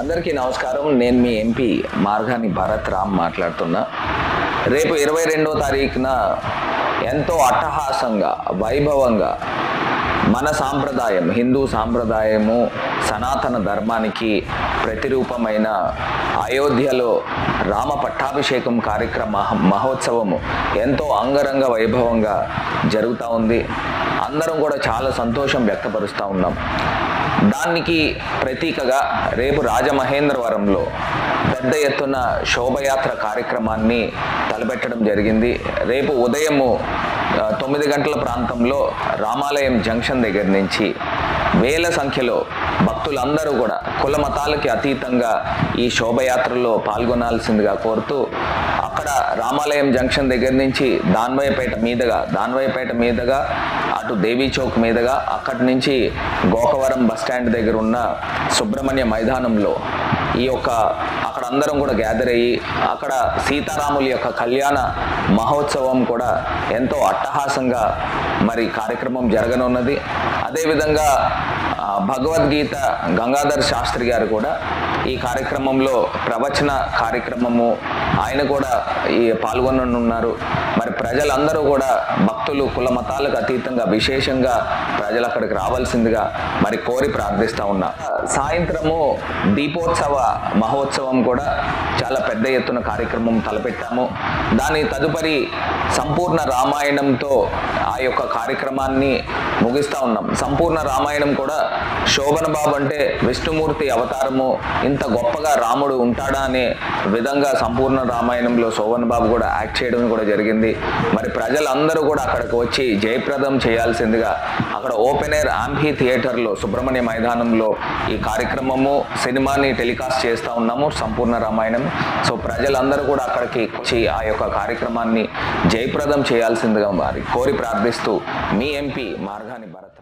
అందరికీ నమస్కారం. నేను మీ ఎంపీ మార్గాని భరత్ రామ్ మాట్లాడుతున్నా. రేపు ఇరవై రెండో తారీఖున ఎంతో అట్టహాసంగా వైభవంగా మన సాంప్రదాయం హిందూ సాంప్రదాయము సనాతన ధర్మానికి ప్రతిరూపమైన అయోధ్యలో రామ పట్టాభిషేకం కార్యక్రమ మహోత్సవము ఎంతో అంగరంగ వైభవంగా జరుగుతూ ఉంది. అందరం కూడా చాలా సంతోషం వ్యక్తపరుస్తూ ఉన్నాం. దానికి ప్రతీకగా రేపు రాజమహేంద్రవరంలో పెద్ద ఎత్తున శోభయాత్ర కార్యక్రమాన్ని తలపెట్టడం జరిగింది. రేపు ఉదయము తొమ్మిది గంటల ప్రాంతంలో రామాలయం జంక్షన్ దగ్గర నుంచి వేల సంఖ్యలో భక్తులందరూ కూడా కుల మతాలకి అతీతంగా ఈ శోభయాత్రలో పాల్గొనాల్సిందిగా కోరుతూ అక్కడ రామాలయం జంక్షన్ దగ్గర నుంచి దాన్వయపేట మీదుగా దాన్వయపేట మీదుగా అటు దేవీ చౌక్ మీదుగా అక్కడి నుంచి గోకవరం బస్ స్టాండ్ దగ్గర ఉన్న సుబ్రహ్మణ్య మైదానంలో ఈ యొక్క అక్కడ అందరం కూడా గ్యాదర్ అయ్యి అక్కడ సీతారాముల యొక్క కళ్యాణ మహోత్సవం కూడా ఎంతో అట్టహాసంగా మరి కార్యక్రమం జరగనున్నది. అదేవిధంగా భగవద్గీత గంగాధర్ శాస్త్రి గారు కూడా ఈ కార్యక్రమంలో ప్రవచన కార్యక్రమము ఆయన కూడా ఈ పాల్గొననున్నారు. మరి ప్రజలందరూ కూడా భక్తులు కుల మతాలకు అతీతంగా విశేషంగా ప్రజలు అక్కడికి రావాల్సిందిగా మరి కోరి ప్రార్థిస్తూ ఉన్నా. సాయంత్రము దీపోత్సవ మహోత్సవం కూడా చాలా పెద్ద ఎత్తున కార్యక్రమం తలపెట్టాము. దాని తదుపరి సంపూర్ణ రామాయణంతో ఆ యొక్క కార్యక్రమాన్ని ముగిస్తూ ఉన్నాం. సంపూర్ణ రామాయణం కూడా శోభన బాబు అంటే విష్ణుమూర్తి అవతారము. ఇంత గొప్పగా రాముడు ఉంటాడా అనే విధంగా సంపూర్ణ రామాయణంలో శోభన్ బాబు కూడా యాక్ట్ చేయడం కూడా జరిగింది. మరి ప్రజలందరూ కూడా అక్కడికి వచ్చి జయప్రదం చేయాల్సిందిగా అక్కడ ఓపెన్ ఎయిర్ ఆంఫీ థియేటర్లో సుబ్రహ్మణ్య మైదానంలో ఈ కార్యక్రమము సినిమాని టెలికాస్ట్ చేస్తూ ఉన్నాము సంపూర్ణ రామాయణం. సో ప్రజలందరూ కూడా అక్కడికి వచ్చి ఆ యొక్క కార్యక్రమాన్ని జయప్రదం చేయాల్సిందిగా మరి కోరి ప్రార్థిస్తూ మీ ఎంపీ మార్గాని భరత్